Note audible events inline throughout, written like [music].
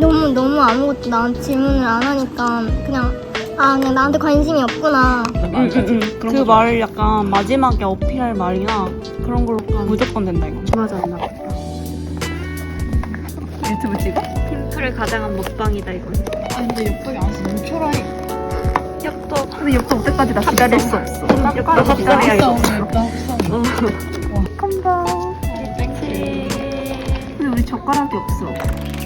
너무 너무 아무것도 나한테 질문을 안 하니까 그냥 아 그냥 나한테 관심이 없구나. 응응응. 그 말을 약간 마지막에 어필할 말이나 그런 걸로 무조건 된다 이거. 맞아 안 나가. 유튜브 찍어? 템플을 가장한 먹방이다 이거. 아 근데 엽떡이 안. 너무 초라해. 엽떡. 근데 엽떡 어때까지 나 기다릴 수 없어. 엽떡 아, 섭섭이야 이거. 엽떡. 컴bo. 근데 우리 젓가락이 없어.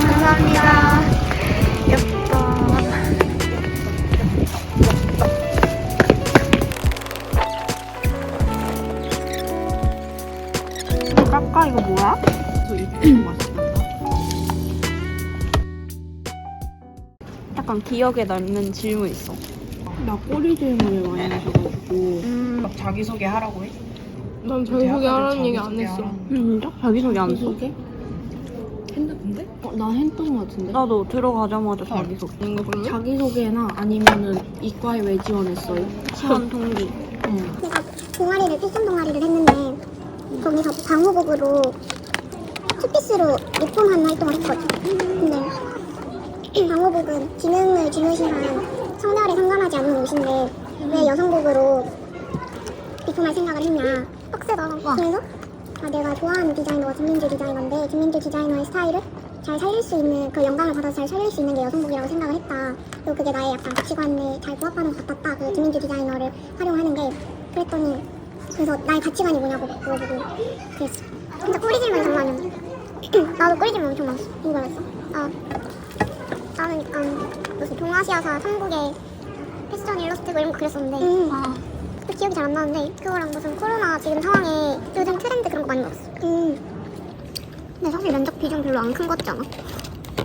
감사합니다. 기억에 남는 질문 있어. 나 꼬리 질문을 많이 하셔가지고. 음, 막 자기소개 하라고 해? 난 자기소개 하라는 얘기 안 했어. 진짜? 자기소개 안 했어? 소개? 본데? 어, 난 했던 것 같은데. 나도 들어가자마자 자기소개. 뭔가 그러면? 자기소개나 아니면은 이과에 왜 지원했어요? 시원 동기. 응. 내가 동아리를 필점 동아리를 했는데 거기서 방호복으로 투피스로 리폼하는 활동을 했거든. 방호복은 기능을 중요시한 성별에 상관하지 않는 옷인데 왜 여성복으로 리폼할 생각을 했냐. 빡세다. 그래서 아, 내가 좋아하는 디자이너가 김민주 디자이너인데 김민주 디자이너의 스타일을 잘 살릴 수 있는 그 영감을 받아서 잘 살릴 수 있는 게 여성복이라고 생각을 했다. 그리고 그게 나의 약간 가치관에 잘 부합하는 것 같았다. 그 김민주 디자이너를 활용하는 게 그랬더니 그래서 나의 가치관이 뭐냐고 물어보고 그랬어. 진짜 꼬리질만 장난은 [clears throat] 나도 꼬리질만 엄청 많았어. 궁금했어. 아 약간 무슨 동아시아사 3국의 패션 일러스트고 이런 거 그렸었는데 아. 그 기억이 잘 안 나는데 그거랑 무슨 코로나 지금 상황에 요즘 트렌드 그런 거 많이 넣었어. 음. 근데 사실 면적 비중 별로 안 큰 것 같지 않아?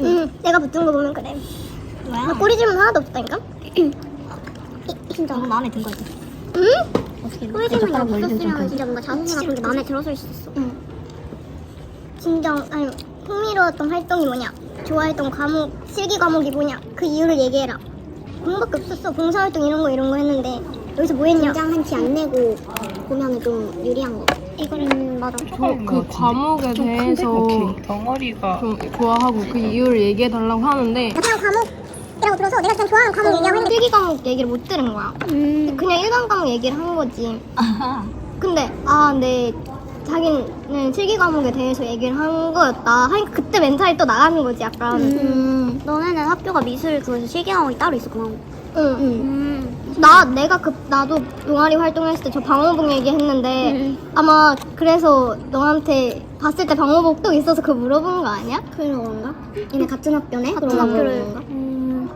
응. 내가 붙은 거 보면 그래. 뭐야? 나 꼬리 질문 하나도 없다니까? [clears throat] 이, 진짜. 너무 마음에 든 거지. 응? 꼬리 질문이 없었으면 진짜 뭔가 자신감 같은 게 마음에 들었을 수도 있어. 응. 진정, 아니, 흥미로웠던 활동이 뭐냐? 좋아했던 과목, 실기 과목이 뭐냐? 그 이유를 얘기해라. 공부밖에 없었어. 봉사활동 이런 거 이런 거 했는데 여기서 뭐 했냐? 긴장 한티 안 내고 보면은 좀 유리한 거. 이거는 맞아. 저그 과목에 대해서 덩어리가 좀 좋아하고 그 이유를 얘기해 달라고 하는데 그냥 과목이라고 들어서 내가 그냥 좋아하는 과목 얘기하고 했는데 실기 과목 얘기를 못 들은 거야. 그냥 일반 과목 얘기를 한 거지. 근데 아, 네. 자기는 실기 과목에 대해서 얘기를 한 거였다. 하니까 그때 멘탈이 또 나가는 거지, 약간. 음, 너네는 학교가 미술 그래서 실기 과목이 따로 있었구나. 응. 음. 나 내가 그 나도 동아리 활동했을 때 저 방호복 얘기했는데 아마 그래서 너한테 봤을 때 방호복도 있어서 그거 물어본 거 아니야? 그런 건가? 얘네 같은 학교네? 같은 학교를 음,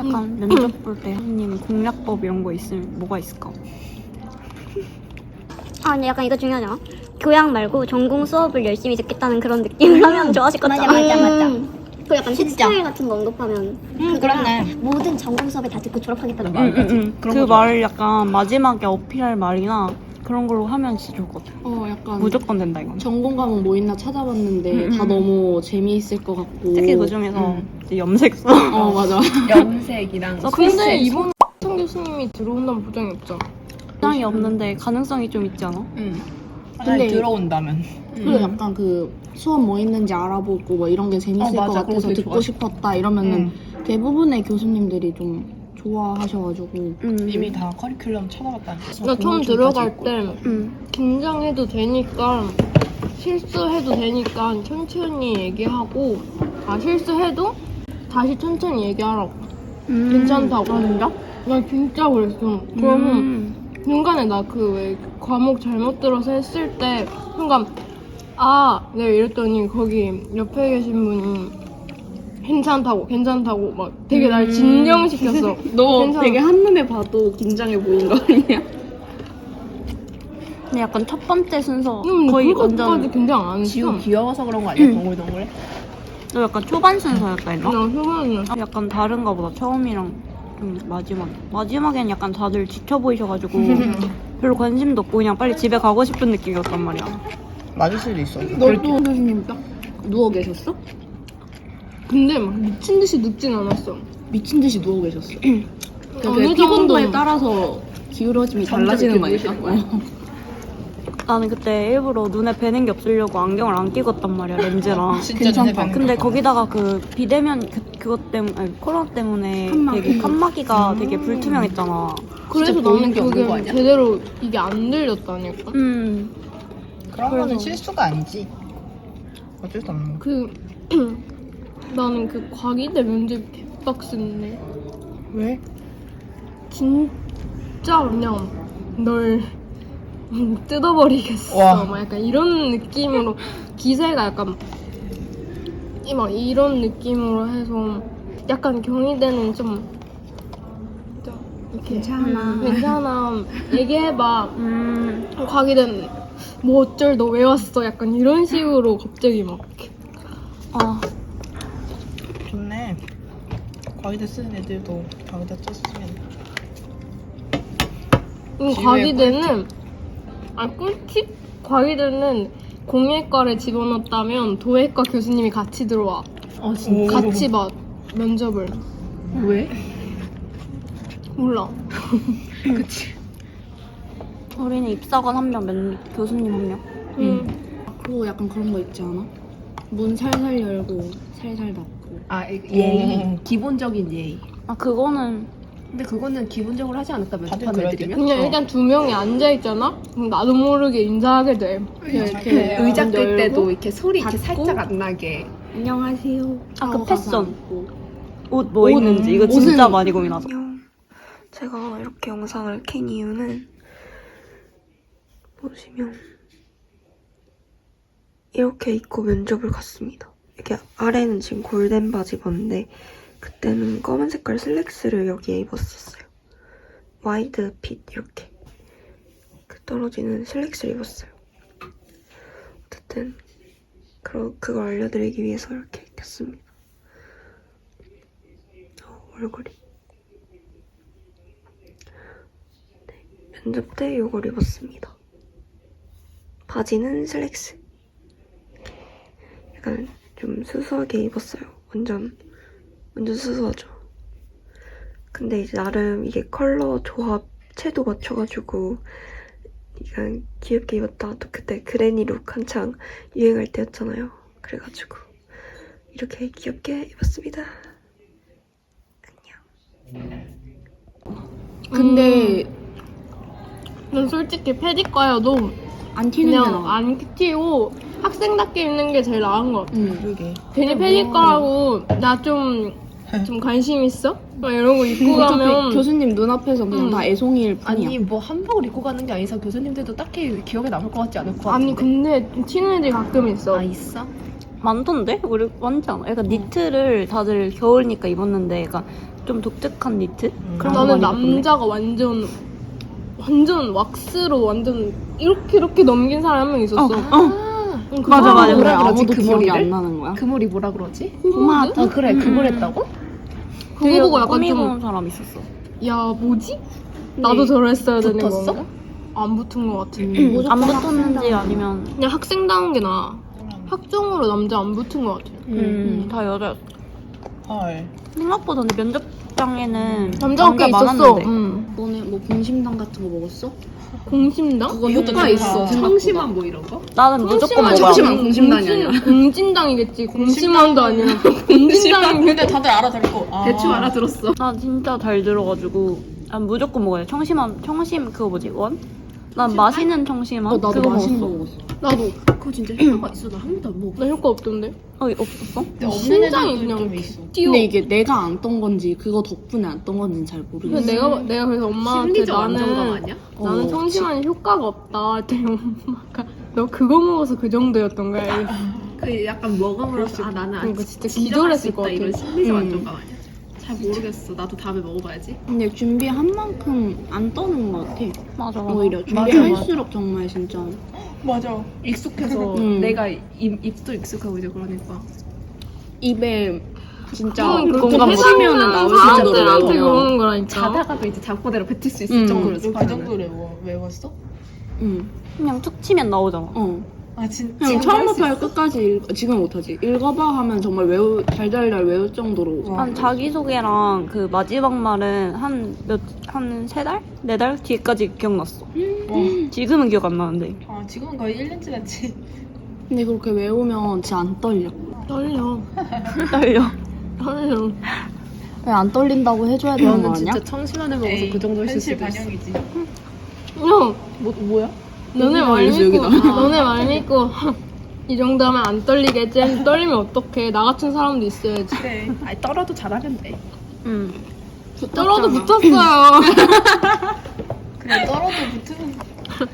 약간 면접 볼 때 선생님 공략법 이런 거 있으면 뭐가 있을까? 아, 근데 약간 이거 중요하잖아. 교양 말고 전공 수업을 열심히 듣겠다는 그런 느낌을 하면 좋아하실 것 같잖아. 맞아, 맞아. 그 약간 스타일 같은 거 언급하면 그렇네. 모든 전공 수업에 다 듣고 졸업하겠다는 응, 응, 응, 그 말을 약간 마지막에 어필할 말이나 그런 걸로 하면 진짜 좋을 것 같아. 어 약간 무조건 된다 이건. 전공 과목 뭐 있나 찾아봤는데 음, 다 음. 너무 재미있을 것 같고. 특히 그 중에서 음. 이제 염색소. 어 맞아. [laughs] 염색이랑 근데 이번 성 교수님이 들어온다는 보장이 없잖아. 가능성이 없는데 가능성이 좀 있지 않아? 응. 근데- 들어온다면 그리고 약간 그 수업 뭐 있는지 알아보고 뭐 이런 게 재밌을 어, 것 맞아. 같아서 되게 듣고 좋아. 싶었다 이러면은 응. 대부분의 교수님들이 좀 좋아하셔가지고 음. 이미 다 커리큘럼 찾아봤다는 나 처음 들어갈 때 음. 긴장해도 되니까 실수해도 되니까 천천히 얘기하고 아 실수해도 다시 천천히 얘기하라고 음. 괜찮다고 진짜? 나 진짜 그랬어 그래서 음. 중간에 나 그 왜 과목 잘못 들어서 했을 때 순간 아 내가 이랬더니 거기 옆에 계신 분이 괜찮다고 괜찮다고 막 되게 날 음. 진정시켰어 [laughs] 너 괜찮아. 되게 한눈에 봐도 긴장해 보이는 거 아니야? 근데 약간 첫 번째 순서 음, 거의 완전 긴장 안 했어 지우 귀여워서 그런 거 아니야? 음. 동글동글 너 약간 초반 순서였다 했나? 그냥 아, 약간 다른가 보다 처음이랑 좀 마지막에 마지막엔 약간 다들 지쳐 보이셔가지고 [laughs] 별로 관심도 없고 그냥 빨리 집에 가고 싶은 느낌이었단 말이야 맞을 수도 있어 너도 교수님 딱 누워 계셨어? 근데 막 미친 듯이 눕진 않았어. 미친 듯이 누워 계셨어. [clears throat] 어느 그 피곤도에 정도. 따라서 기울어짐이 달라지는 거니까. [laughs] 어. 나는 그때 일부러 눈에 뵈는 게 없으려고 안경을 안 끼웠단 말이야 렌즈랑. [laughs] 진짜 괜찮다. 눈에 뵈는 근데 거. 거기다가 그 비대면 그, 그것 때문에 아니, 코로나 때문에 칸막이. 되게 칸막이가 되게 불투명했잖아. 그래서 나는 게 없는 그게 거 아니야? 제대로 이게 안 들렸다니까. 음. 그런 거는 그래서- 실수가 아니지. 어쩔 수 없는 거. 그 [clears throat] 나는 그 과기대 면접 개빡센데 왜? 진짜 그냥 널 [laughs] 뜯어버리겠어. 와. 막 약간 이런 느낌으로 기세가 약간 이 막 이런 느낌으로 해서 약간 경희대는 좀, 좀 이렇게 괜찮아. 음, 괜찮아 얘기해봐. 음. 과기대는 뭐 어쩔 너 왜 왔어? 약간 이런 식으로 갑자기 막 이렇게 아 좋네. 과기대 쓰는 애들도 과기대 쳤으면. 음, 과기대는 아 꿀팁? 과기대는 공예과를 집어넣었다면 도예과 교수님이 같이 들어와 어 같이 봐 면접을 왜? 몰라 [laughs] 우리는 입사관 한 명, 면 교수님 한 명. 음. 그리고 약간 그런 거 있지 않아? 문 살살 열고 살살 닫고. 아. 예의 기본적인 예의 아 그거는 근데 그거는 기본적으로 하지 않을까 다들 면접하는 그래야 애들이면 그냥 어. 일단 두 명이 앉아 있잖아? 그럼 나도 모르게 인사하게 돼 이렇게 의자 문끌 때도 이렇게 소리 이렇게 닫고. 살짝 안 나게 안녕하세요. 아, 그 하고 가서 패션. 옷뭐 옷, 입는지 이거 옷은- 진짜 많이 고민하죠. 제가 이렇게 영상을 켠 이유는 보시면 이렇게 입고 면접을 갔습니다. 이게 아래는 지금 골덴 바지 입었는데 그때는 검은 색깔 슬랙스를 여기에 입었었어요. 와이드 핏 이렇게 그 떨어지는 슬랙스를 입었어요. 어쨌든 그러, 그걸 알려드리기 위해서 이렇게 켰습니다. 어, 얼굴이 네, 면접 때 이걸 입었습니다. 바지는 슬랙스. 약간 좀 수수하게 입었어요. 완전 완전 수수하죠. 근데 이제 나름 이게 컬러 조합 채도 맞춰가지고 약간 귀엽게 입었다. 또 그때 그레니 룩 한창 유행할 때였잖아요. 그래가지고 이렇게 귀엽게 입었습니다. 근데 난 솔직히 패디과여도 안 튀는 게 그냥 나아. 안 튀고 학생답게 입는 게 제일 나은 것 같아 응. 그러게. 괜히 패디과라고 나 좀 좀 관심 있어? 막 이런 거 입고 어차피 가면 교수님 눈앞에서 그냥 음. 다 애송이일 뿐이야. 아니 뭐 한복을 입고 가는 게 아니라 교수님들도 딱히 기억에 남을 것 같지 않을 것 아니 같은데 근데 튀는 애들이 가끔 있어 아 있어? 많던데? 우리 많지 않아? 약간 니트를 다들 겨울니까 입었는데 약간 좀 독특한 니트? 그런 거 나는 많이. 남자가 완전 완전 왁스로 완전 이렇게 이렇게 넘긴 사람 한명 있었어. 아 응, 그 맞아, 맞아. 뭐라 그래, 그러지, 아무도 그 기억이 머리를? 안 나는 거야. 그 머리 뭐라 그러지? 포마드? 어 그래 그걸 했다고? 그거 보고 약간 꾸미고 좀, 온 사람 있었어. 야 뭐지? 나도 저랬어야 되는 붙었어? 건가? 안 붙은 것 같아. 음. 안 붙었는지 아니면 그냥 학생다운 게 나아. 학종으로 남자 안 붙은 것 같아. 음, 다 여자였어. 헐. 생각보다 근데 면접 장에는 남자가 꽤 있었어. 많았는데. 응. 너네 뭐 공심당 같은 거 먹었어? 공심당? 그거 효과. 있어. 생각보다. 청심환 뭐 이런 거? 나는 무조건 먹어야 청심환. 돼. 공심당이 공심- 아니라. 공진당이겠지. 공심환도 아니라 [laughs] 공진당이겠지. 근데 다들 알아듣고. 아. 대충 알아들었어 나 진짜 잘 들어가지고 난 무조건 먹어야 돼. 청심한 청심 그거 뭐지 원? 난 맛있는 청심한 어, 나도 그거 맛있는 먹었어. 거 먹었어. 나도 그거 진짜 효과가 있어 나 한 번도 안 먹어 나 효과 없던데. 어 없었어? 근데 없는 심장이 애들도 그냥 좀 있어. 뛰어. 근데 이게 내가 안 떤 건지 그거 덕분에 안 떤 건지는 잘 모르겠어. 근데 내가 내가 그래서 엄마한테 심리적 안정감 나는 아니야? 나는 어, 청심환이 효과가 없다 했더니 엄마가 너 그거 먹어서 그 정도였던 거야. 이랬어. [laughs] 그 약간 먹음으로써 아 나는 그러니까 진짜 기절했을 것 있다 이런 같아. 심리적 음. 안정감 아니야? 잘 모르겠어 나도 다음에 먹어봐야지 근데 준비한 만큼 안 떠는 것 같아. 맞아. 오히려 준비할수록 정말 진짜 맞아. 익숙해서 [laughs] 음. 내가 입, 입도 익숙하고 이제 그러니까 입에 진짜 그렇게 치면은 사는 나올 사람들한테 정도로 그러는 거라니까. 자다가도 이제 잠꼬대로 뱉을 수 있을 음. 정도로 너그 정도로 외워- 외웠어? 응. 그냥 툭 치면 나오잖아. 어. 아 진짜. 그냥 처음부터 끝까지 읽, 지금 못하지. 읽어봐 하면 정말 외우 달달달 외울 정도로. 한 자기소개랑 그 마지막 말은 한 몇, 한 세 달? 네 달 뒤까지 기억났어. 지금은 기억 안 나는데. 아 지금은 거의 1년째 같이. 근데 그렇게 외우면 진짜 안 떨려. 떨려. [laughs] 떨려. 떨려. [laughs] 왜 안 떨린다고 해줘야 되는 거 아니야? 진짜 청심환을 먹어서 에이, 그 정도 했을 현실 수도 있어. 반영이지. 형, 뭐, 뭐야? 너네 말 알려줘, 믿고, 여기다. 너네 말 믿고, 이 정도 하면 안 떨리겠지? 떨리면 어떡해. 나 같은 사람도 있어야지. 그래. 아니 떨어도 잘하면 돼. 응. 떨어도 붙었어요. [laughs] 그래 떨어도 붙으면.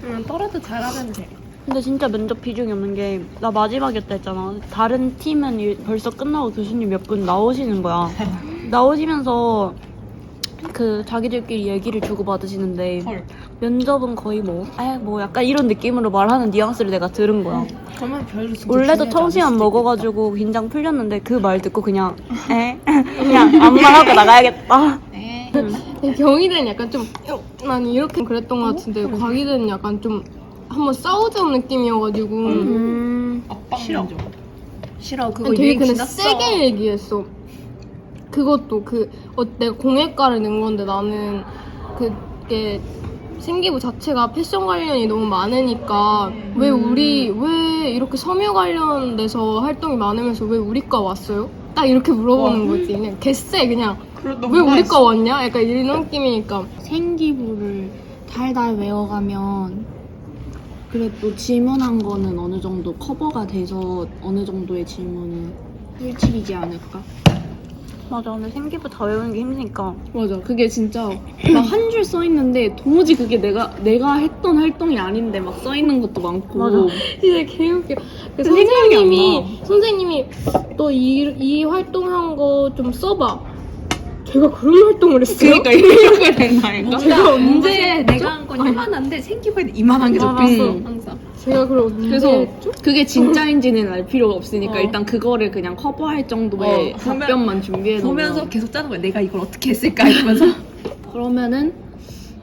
응, 떨어도 잘하면 돼. 근데 진짜 면접 비중이 없는 게 나 마지막이었다 했잖아. 다른 팀은 일- 벌써 끝나고 교수님 몇 분 나오시는 거야. [laughs] 나오시면서 그 자기들끼리 얘기를 주고 받으시는데 헐. 면접은 거의 뭐, 아, 뭐 약간 이런 느낌으로 말하는 뉘앙스를 내가 들은 거야. 그러면 별로 진짜 원래도 중요하지 수도 먹어가지고 긴장 풀렸는데 그 말 듣고 그냥 [laughs] 에 그냥 아무 말 하고 나가야겠다. 네. 경희대는 약간 좀, 어, 난 이렇게 그랬던 것 같은데, 과기대는 약간 좀, 한번 싸우자는 느낌이어가지고, 음, 싫어. 싫어 그거 되게 유행 근데 지났어. 세게 얘기했어. 그것도 그, 어, 내가 공예과를 낸 건데 나는 그게 생기부 자체가 패션 관련이 너무 많으니까 왜 우리, 왜 이렇게 섬유 관련돼서 활동이 많으면서 왜 우리과 왔어요? 딱 이렇게 물어보는 거지. 그냥 개쎄, 그냥. 왜 우리과 왔냐? 약간 이런 느낌이니까. 생기부를 달달 외워가면 그래도 질문한 거는 어느 정도 커버가 돼서 어느 정도의 질문은 꿀팁이지 않을까? 맞아. 근데 생기부 다 외우는 게 힘드니까. 맞아. 그게 진짜 막 한 줄 써 있는데 도무지 그게 내가 내가 했던 활동이 아닌데 막 써 있는 것도 많고. 맞아. [laughs] 진짜 개웃겨. 그 생각이 안 선생님이, 선생님이, 너 이, 이 활동한 거 좀 써봐. 제가 그런 활동을 했어요? 그러니까 이렇게 된다니까. 제가 언제 내가 한 건 이만한데 생기부에 이만한 게 적혀 맞아. 있어 항상. 제가 언제 그래서 했죠? 그게 진짜인지는 알 필요가 없으니까 어. 일단 그거를 그냥 커버할 정도의 어, 보면- 답변만 준비해 보면서 놓으면 계속 짜는 거야. 내가 이걸 어떻게 했을까 이러면서. [laughs] 그러면은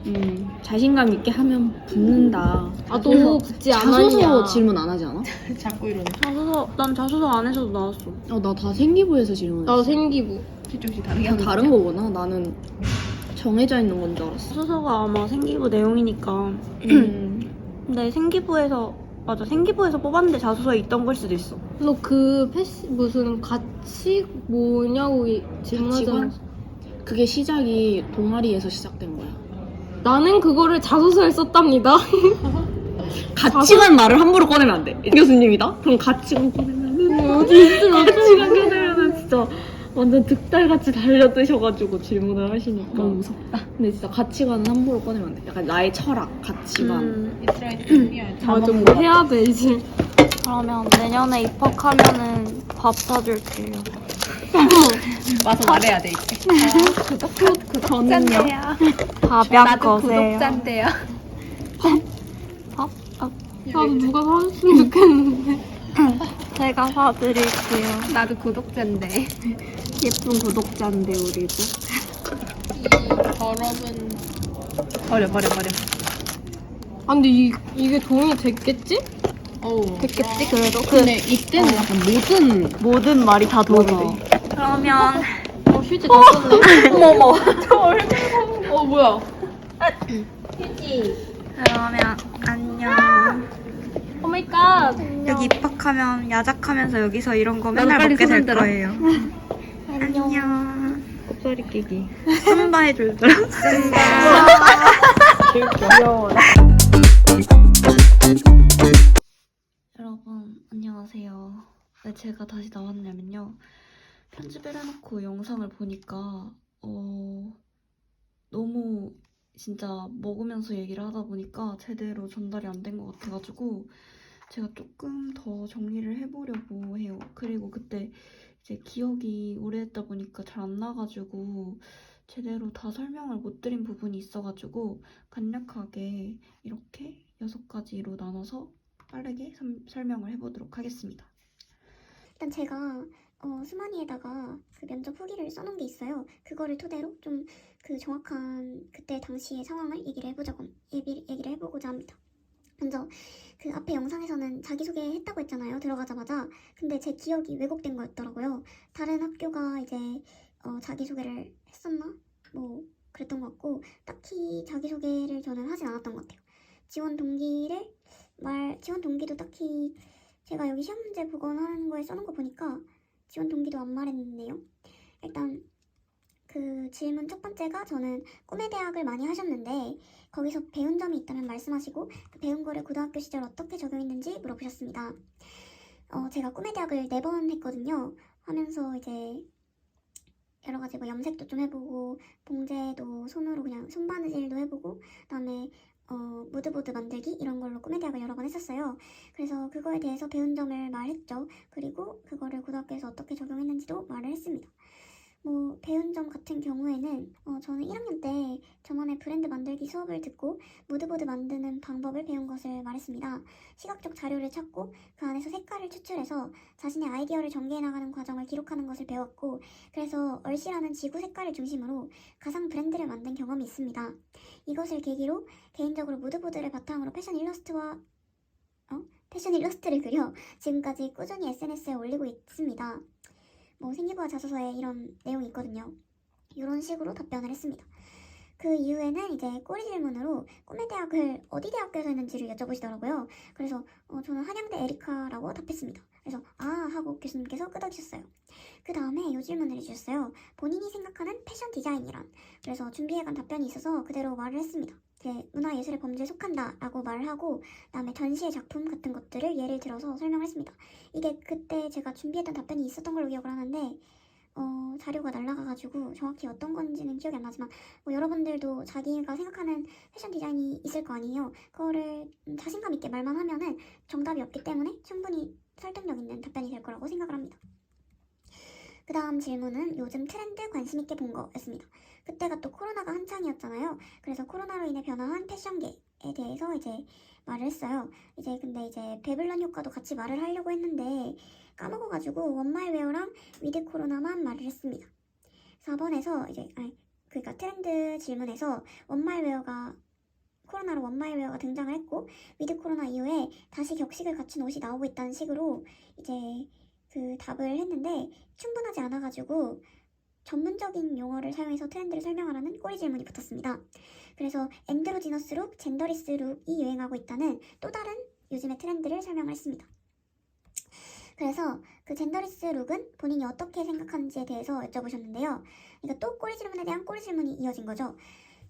음, 자신감 있게 하면 붙는다. 아, 너 붙지 자소서 않았냐? 질문 안 하지 않아? [laughs] 자꾸 이러네. 자소서, 난 자소서 안 해서도 나왔어. 어, 나 다 생기부에서 질문했어. 나도 생기부. 조금씩 다르게 그냥 하는 다른 거구나. 나는 정해져 있는 건 줄 알았어. 자소서가 아마 생기부 내용이니까. 음. 근데 생기부에서, 맞아. 생기부에서 뽑았는데 자소서에 있던 걸 수도 있어. 너 그 패시 무슨 가치 뭐냐고 이- 질문하잖아. 그게 시작이 동아리에서 시작된 거야. 나는 그거를 자소서에 썼답니다. [laughs] 가치관 말을 함부로 꺼내면 안 돼. 교수님이다? 그럼 가치관 꺼내면은 어디 있어? 가치관 꺼내면은 진짜 완전 득달같이 달려드셔가지고 질문을 하시니까 너무 무섭다. 근데 진짜 가치관은 함부로 꺼내면 안 돼. 약간 나의 철학, 가치관. 음, 이스라엘 준비해야지. 맞아, 뭐 해야 돼 이제. 그러면 내년에 입학하면은 밥 사줄게요. [laughs] 와서 말해야 돼 이제. 저는요. 밥약 거세요. 구독자인데요. 밥? 아, 나도 누가 사줬으면 좋겠는데. [laughs] 제가 사드릴게요. 나도 구독자인데. 예쁜 구독자인데 우리도. 더럽은 버려 버려 버려. 아 근데 이, 이게 도움이 됐겠지? 어우. 됐겠지, 그래도? 그 근데 이때는 약간 모든 모든 말이 다 도움이. 돼. 그러면, 어 휴지 다 썼네. [laughs] 어머머. 어 뭐야? 그러면, 안녕. 오마이갓. 여기 입학하면 야작하면서 여기서 이런 거 맨날 먹게 될. 거예요. [laughs] 안녕. kop살이 끼기. 쓴바 해줄더라. 여러분 안녕하세요. 왜 제가 다시 나왔냐면요. 편집을 해놓고 영상을 보니까 어 너무 진짜 먹으면서 얘기를 하다 보니까 제대로 전달이 안 된 것 같아가지고 제가 조금 더 정리를 해보려고 해요. 그리고 그때 이제 기억이 오래됐다 보니까 잘 안 나가지고 제대로 다 설명을 못 드린 부분이 있어가지고 간략하게 이렇게 여섯 가지로 나눠서 빠르게 삼- 설명을 해보도록 하겠습니다. 일단 제가 어, 스마니에다가 그 면접 후기를 써놓은 게 있어요. 그거를 토대로 좀 그 정확한 그때 당시의 상황을 얘기를 해보자고 얘기, 얘기를 해보고자 합니다. 먼저 그 앞에 영상에서는 자기소개 했다고 했잖아요. 들어가자마자. 근데 제 기억이 왜곡된 거였더라고요. 다른 학교가 이제 어, 자기소개를 했었나? 뭐 그랬던 것 같고 딱히 자기소개를 저는 하진 않았던 것 같아요. 지원 동기를 말 지원 동기도 딱히 제가 여기 시험 문제 보거나 하는 거에 써놓은 거 보니까 지원 동기도 안 말했네요. 일단 그 질문 첫 번째가 저는 꿈의 대학을 많이 하셨는데 거기서 배운 점이 있다면 말씀하시고 그 배운 거를 고등학교 시절 어떻게 적용했는지 물어보셨습니다. 어, 제가 꿈의 대학을 네 번 했거든요. 하면서 이제 여러 가지 뭐 염색도 좀 해보고 봉제도 손으로 그냥 손바느질도 해보고 그다음에 어, 무드보드 만들기 이런 걸로 꿈의 대학을 여러 번 했었어요. 그래서 그거에 대해서 배운 점을 말했죠. 그리고 그거를 고등학교에서 어떻게 적용했는지도 말을 했습니다. 뭐 배운 점 같은 경우에는 어, 저는 1학년 때 저만의 브랜드 만들기 수업을 듣고 무드보드 만드는 방법을 배운 것을 말했습니다. 시각적 자료를 찾고 그 안에서 색깔을 추출해서 자신의 아이디어를 전개해 나가는 과정을 기록하는 것을 배웠고 그래서 얼씨라는 지구 색깔을 중심으로 가상 브랜드를 만든 경험이 있습니다. 이것을 계기로 개인적으로 무드보드를 바탕으로 패션 일러스트와 어? 패션 일러스트를 그려 지금까지 꾸준히 SNS에 올리고 있습니다. 뭐 생기부와 자소서에 이런 내용이 있거든요. 이런 식으로 답변을 했습니다. 그 이후에는 이제 꼬리 질문으로 꿈의 대학을 어디 대학교에서 했는지를 여쭤보시더라고요. 그래서 어, 저는 한양대 에리카라고 답했습니다. 그래서 아 하고 교수님께서 끄덕이셨어요. 그 다음에 요 질문을 해주셨어요. 본인이 생각하는 패션 디자인이란? 그래서 준비해간 답변이 있어서 그대로 말을 했습니다. 이제 문화예술의 범주에 속한다 라고 말을 하고 그다음에 전시의 작품 같은 것들을 예를 들어서 설명을 했습니다. 이게 그때 제가 준비했던 답변이 있었던 걸로 기억을 하는데 어, 자료가 날라가가지고 정확히 어떤 건지는 기억이 안 나지만 뭐 여러분들도 자기가 생각하는 패션 디자인이 있을 거 아니에요. 그거를 음, 자신감 있게 말만 하면은 정답이 없기 때문에 충분히 설득력 있는 답변이 될 거라고 생각을 합니다. 그 다음 질문은 요즘 트렌드 관심 있게 본 거였습니다. 그때가 또 코로나가 한창이었잖아요. 그래서 코로나로 인해 변화한 패션계에 대해서 이제 말을 했어요. 이제 근데 이제 배블런 효과도 같이 말을 하려고 했는데 까먹어가지고 원마이웨어랑 위드 코로나만 말을 했습니다. 4번에서 이제 아니 그러니까 트렌드 질문에서 원마이웨어가 코로나로 원마이웨어가 등장을 했고 위드 코로나 이후에 다시 격식을 갖춘 옷이 나오고 있다는 식으로 이제 그 답을 했는데 충분하지 않아가지고 전문적인 용어를 사용해서 트렌드를 설명하라는 꼬리 질문이 붙었습니다. 그래서 엔드로지너스 룩, 젠더리스 룩이 유행하고 있다는 또 다른 요즘의 트렌드를 설명을 했습니다. 그래서 그 젠더리스 룩은 본인이 어떻게 생각하는지에 대해서 여쭤보셨는데요. 그러니까 또 꼬리 질문에 대한 꼬리 질문이 이어진 거죠.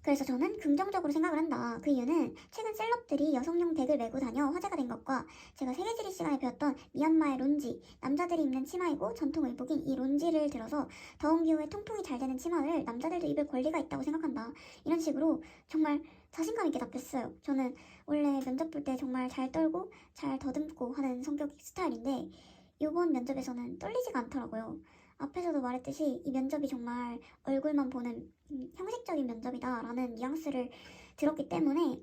그래서 저는 긍정적으로 생각을 한다. 그 이유는 최근 셀럽들이 여성용 백을 메고 다녀 화제가 된 것과 제가 세계지리 시간에 배웠던 미얀마의 론지, 남자들이 입는 치마이고 전통 의복인 이 론지를 들어서 더운 기후에 통풍이 잘 되는 치마를 남자들도 입을 권리가 있다고 생각한다. 이런 식으로 정말 자신감 있게 답했어요. 저는 원래 면접 볼 때 정말 잘 떨고 잘 더듬고 하는 성격 스타일인데 이번 면접에서는 떨리지가 않더라고요. 앞에서도 말했듯이 이 면접이 정말 얼굴만 보는 음, 형식적인 면접이다라는 뉘앙스를 들었기 때문에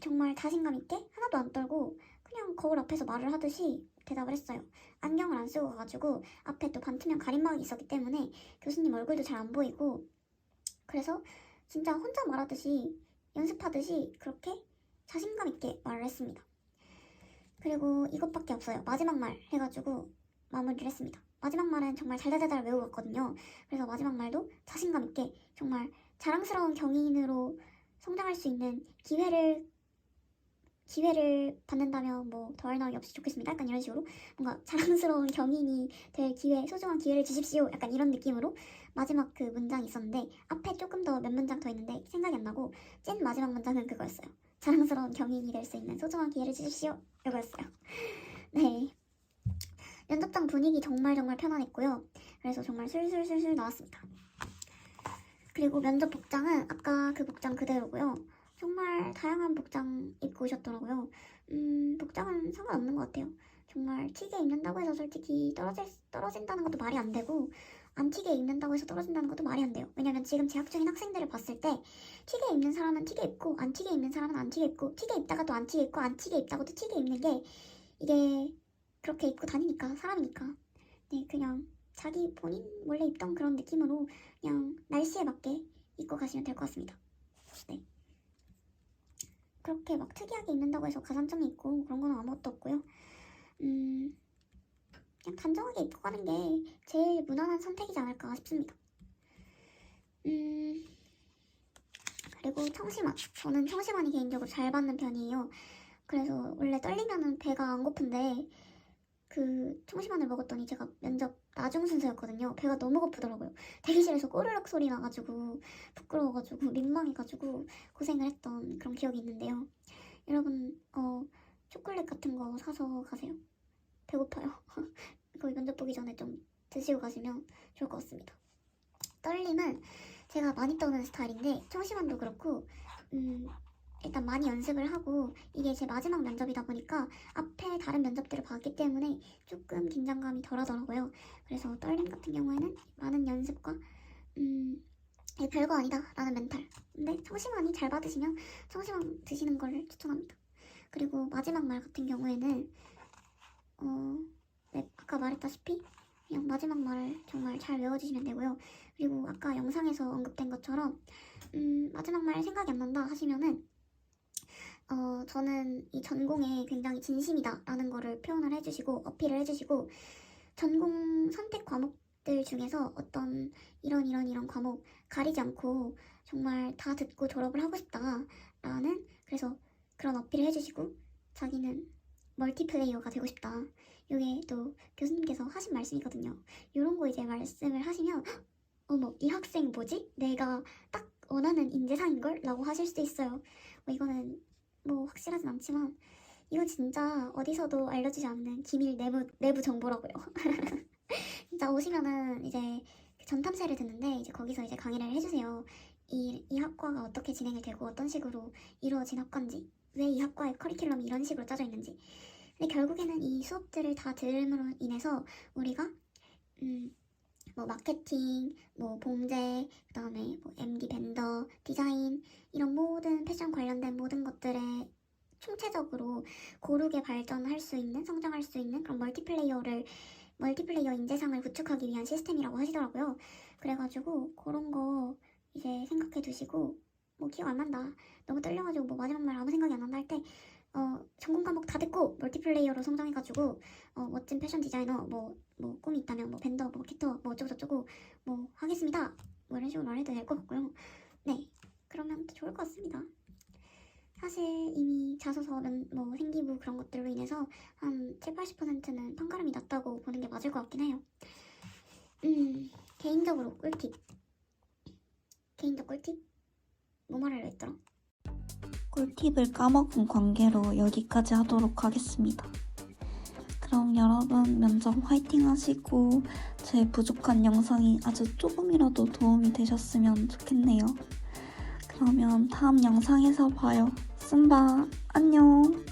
정말 자신감 있게 하나도 안 떨고 그냥 거울 앞에서 말을 하듯이 대답을 했어요. 안경을 안 쓰고 가가지고 앞에 또 반투명 가림막이 있었기 때문에 교수님 얼굴도 잘 안 보이고 그래서 진짜 혼자 말하듯이 연습하듯이 그렇게 자신감 있게 말을 했습니다. 그리고 이것밖에 없어요. 마지막 말 해가지고 마무리를 했습니다. 마지막 말은 정말 잘잘잘 외우었거든요. 그래서 마지막 말도 자신감 있게 정말 자랑스러운 경인으로 성장할 수 있는 기회를 기회를 받는다면 뭐 더할 나위 없이 좋겠습니다. 약간 이런 식으로 뭔가 [laughs] 자랑스러운 경인이 될 기회, 소중한 기회를 주십시오. 약간 이런 느낌으로 마지막 그 문장이 있었는데 앞에 조금 더 몇 문장 더 있는데 생각이 안 나고 찐 마지막 문장은 그거였어요. 자랑스러운 경인이 될 수 있는 소중한 기회를 주십시오. 이거였어요. [laughs] 네. 면접장 분위기 정말 정말 편안했고요. 그래서 정말 술술술술 나왔습니다. 그리고 면접 복장은 아까 그 복장 그대로고요. 정말 다양한 복장 입고 오셨더라고요. 음, 복장은 상관없는 것 같아요. 정말 튀게 입는다고 해서 솔직히 떨어질, 떨어진다는 것도 말이 안 되고, 안 튀게 입는다고 해서 떨어진다는 것도 말이 안 돼요. 왜냐면 지금 재학 중인 학생들을 봤을 때, 튀게 입는 사람은 튀게 입고, 안 튀게 입는 사람은 안 튀게 입고, 튀게 입다가 또 안 튀게 입고, 안 튀게 입다가 또 튀게 입는 게, 이게 그렇게 입고 다니니까, 사람이니까. 네, 그냥 자기 본인 원래 입던 그런 느낌으로 그냥 날씨에 맞게 입고 가시면 될 것 같습니다. 네. 그렇게 막 특이하게 입는다고 해서 가산점이 있고 그런 건 아무것도 없고요. 음, 그냥 단정하게 입고 가는 게 제일 무난한 선택이지 않을까 싶습니다. 음, 그리고 청심환. 저는 청심환이 개인적으로 잘 받는 편이에요. 그래서 원래 떨리면은 배가 안 고픈데 그 청심환을 먹었더니 제가 면접 나중 순서였거든요. 배가 너무 고프더라고요. 대기실에서 꼬르륵 소리 나가지고 부끄러워가지고 민망해가지고 고생을 했던 그런 기억이 있는데요. 여러분 어 초콜릿 같은 거 사서 가세요. 배고파요. [laughs] 거의 면접 보기 전에 좀 드시고 가시면 좋을 것 같습니다. 떨림은 제가 많이 떠는 스타일인데 청심환도 그렇고 음 일단 많이 연습을 하고 이게 제 마지막 면접이다 보니까 앞에 다른 면접들을 봤기 때문에 조금 긴장감이 덜하더라고요. 그래서 떨림 같은 경우에는 많은 연습과 음 이게 별거 아니다 라는 멘탈 근데 청심환이 잘 받으시면 청심환 드시는 걸 추천합니다. 그리고 마지막 말 같은 경우에는 어 네, 아까 말했다시피 그냥 마지막 말을 정말 잘 외워주시면 되고요. 그리고 아까 영상에서 언급된 것처럼 음, 마지막 말 생각이 안 난다 하시면은 어, 저는 이 전공에 굉장히 진심이다라는 거를 표현을 해주시고 어필을 해주시고 전공 선택 과목들 중에서 어떤 이런 이런 이런 과목 가리지 않고 정말 다 듣고 졸업을 하고 싶다라는 그래서 그런 어필을 해주시고 자기는 멀티플레이어가 되고 싶다. 이게 또 교수님께서 하신 말씀이거든요. 이런 거 이제 말씀을 하시면 "헉, 어머 이 학생 뭐지? 내가 딱 원하는 인재상인 걸? 라고 하실 수도 있어요. 뭐 이거는 뭐 확실하진 않지만 이거 진짜 어디서도 알려주지 않는 기밀 내부, 내부 정보라고요. [laughs] 진짜 오시면은 이제 그 전탐세를 듣는데 이제 거기서 이제 강의를 해주세요. 이, 이 학과가 어떻게 진행이 되고 어떤 식으로 이루어진 학과인지 왜 이 학과의 커리큘럼이 이런 식으로 짜져 있는지 근데 결국에는 이 수업들을 다 들음으로 인해서 우리가 음, 뭐 마케팅, 뭐 봉제, 그 다음에 뭐 MD 벤더, 디자인 이런 모든 패션 관련된 모든 것들에 총체적으로 고르게 발전할 수 있는, 성장할 수 있는 그런 멀티플레이어를 멀티플레이어 인재상을 구축하기 위한 시스템이라고 하시더라고요. 그래가지고 그런 거 이제 생각해 두시고 뭐 기억 안 난다. 너무 떨려가지고 뭐 마지막 말 아무 생각이 안 난다 할 때 어, 전공 과목 다 듣고 멀티플레이어로 성장해가지고 어, 멋진 패션 디자이너 뭐, 뭐 꿈이 있다면 뭐 벤더, 뭐 마케터, 뭐 어쩌고 저쩌고 뭐 하겠습니다. 뭐 이런 식으로 말해도 될 것 같고요. 네, 그러면 또 좋을 것 같습니다. 사실 이미 자소서 면, 뭐 생기부 그런 것들로 인해서 한 7, 80%는 판가름이 났다고 보는 게 맞을 것 같긴 해요. 음, 개인적으로 꿀팁. 개인적 꿀팁? 뭐 말하려 했더라? 꿀팁을 까먹은 관계로 여기까지 하도록 하겠습니다. 그럼 여러분 면접 화이팅 하시고 제 부족한 영상이 아주 조금이라도 도움이 되셨으면 좋겠네요. 그러면 다음 영상에서 봐요. 쓴바 안녕.